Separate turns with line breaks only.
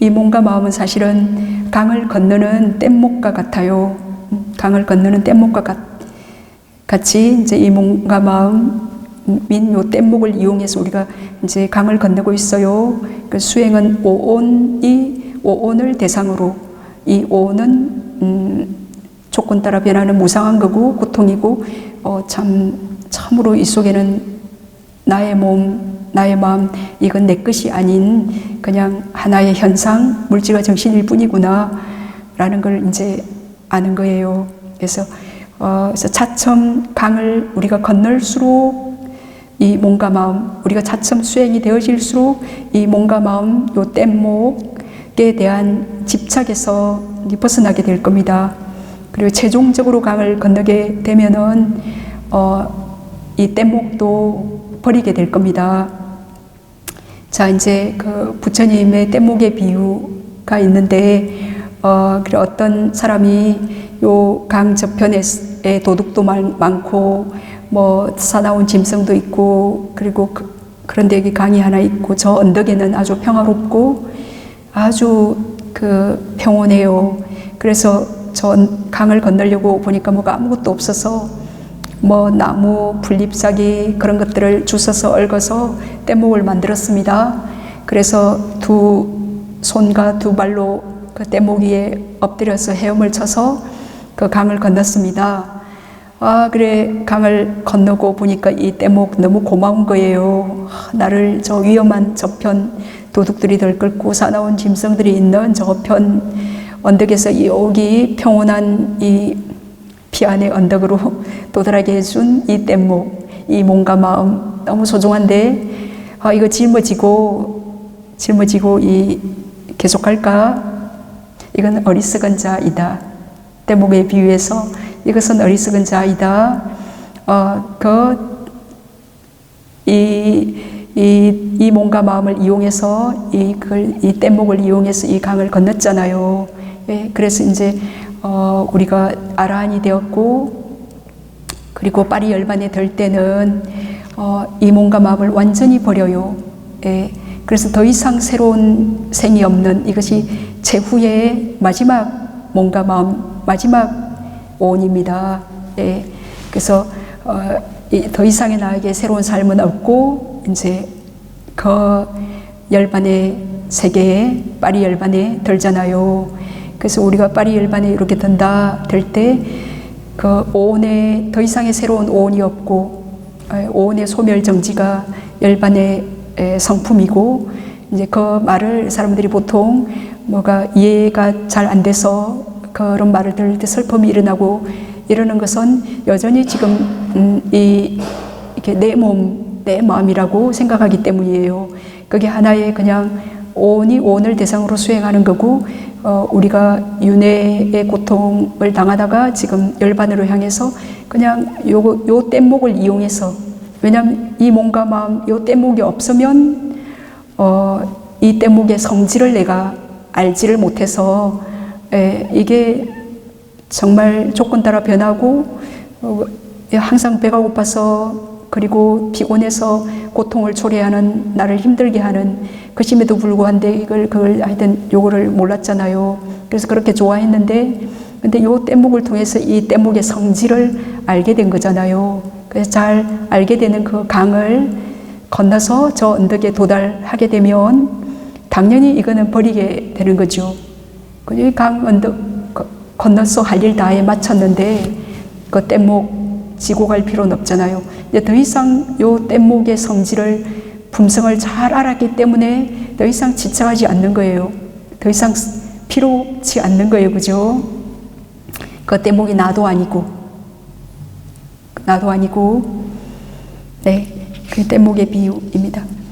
이 몸과 마음은 사실은 강을 건너는 뗏목과 같아요. 음, 강을 건너는 뗏목과 같, 같이 이제 이 몸과 마음인 요 뗏목을 이용해서 우리가 이제 강을 건너고 있어요. 그 수행은 오온이 오온을 대상으로 이 오온은 음, 조건 따라 변하는 무상한 거고 고통이고 어, 참 참으로 이 속에는 나의 몸, 나의 마음 이건 내 것이 아닌 그냥 하나의 현상, 물질과 정신일 뿐이구나 라는 걸 이제 아는 거예요. 그래서 어, 그래서 차츰 강을 우리가 건널수록 이 몸과 마음, 우리가 차츰 수행이 되어질수록 이 몸과 마음, 요 뗏목에 대한 집착에서 벗어나게 될 겁니다. 그리고 최종적으로 강을 건너게 되면은 어, 이 뗏목도 버리게 될 겁니다. 자, 이제 그 부처님의 뗏목의 비유가 있는데, 어, 그래 어떤 사람이 요 강 저편에 도둑도 많, 많고, 뭐 사나운 짐승도 있고, 그리고 그, 그런데 여기 강이 하나 있고, 저 언덕에는 아주 평화롭고, 아주 그 평온해요. 그래서 저 강을 건너려고 보니까 뭐가 아무것도 없어서 뭐 나무, 풀잎사기 그런 것들을 주워서 얽어서 뗏목을 만들었습니다. 그래서 두 손과 두 발로 그 뗏목 위에 엎드려서 헤엄을 쳐서 그 강을 건넜습니다. 아, 그래, 강을 건너고 보니까 이 뗏목 너무 고마운 거예요. 아, 나를 저 위험한 저편 도둑들이 들끓고 사나운 짐승들이 있는 저편 언덕에서 여기 평온한 이 피안의 언덕으로 도달하게 해준 이 뗏목, 이 몸과 마음 너무 소중한데 아, 이거 짊어지고 짊어지고 이 계속할까? 이건 어리석은 자이다. 뗏목에 비유해서 이것은 어리석은 자이다. 어, 그, 이, 이, 이 몸과 마음을 이용해서 이, 그, 이 뗏목을 이용해서 이 강을 건넜잖아요. 예, 그래서 이제 어, 우리가 아라한이 되었고 그리고 파리 열반에 들 때는 어, 이 몸과 마음을 완전히 버려요. 예, 그래서 더 이상 새로운 생이 없는 이것이 최후의 마지막 몸과 마음 마지막 오온입니다. 예, 그래서 어, 이, 더 이상의 나에게 새로운 삶은 없고 이제 그 열반의 세계에 파리 열반에 들잖아요. 그래서 우리가 파리 열반에 이렇게 든다 될 때 그 오온에 더 이상의 새로운 오온이 없고 오온의 소멸 정지가 열반의 성품이고 이제 그 말을 사람들이 보통 뭐가 이해가 잘 안 돼서 그런 말을 들을 때 슬픔이 일어나고 이러는 것은 여전히 지금 음, 이 이렇게 내 몸, 내 마음이라고 생각하기 때문이에요. 그게 하나의 그냥 온이 온을 대상으로 수행하는 거고 어, 우리가 윤회의 고통을 당하다가 지금 열반으로 향해서 그냥 요, 요 뗏목을 이용해서 왜냐하면 이 몸과 마음 요 뗏목이 없으면 어, 이 뗏목의 성질을 내가 알지를 못해서 에, 이게 정말 조건 따라 변하고 어, 항상 배가 고파서 그리고 피곤해서 고통을 초래하는 나를 힘들게 하는 그심에도 불구한데 이걸 그걸 하여튼 요거를 몰랐잖아요. 그래서 그렇게 좋아했는데 근데 요 뗏목을 통해서 이 뗏목의 성질을 알게 된 거잖아요. 그래서 잘 알게 되는 그 강을 건너서 저 언덕에 도달하게 되면 당연히 이거는 버리게 되는 거죠. 강 언덕 건너서 할 일 다해 마쳤는데 그 뗏목 지고 갈 필요는 없잖아요. 이제 더 이상 요 뗏목의 성질을 품성을 잘 알았기 때문에 더 이상 지쳐하지 않는 거예요. 더 이상 필요치 않는 거예요. 그죠? 그 뗏목이 나도 아니고 나도 아니고 네. 그 뗏목의 비유입니다.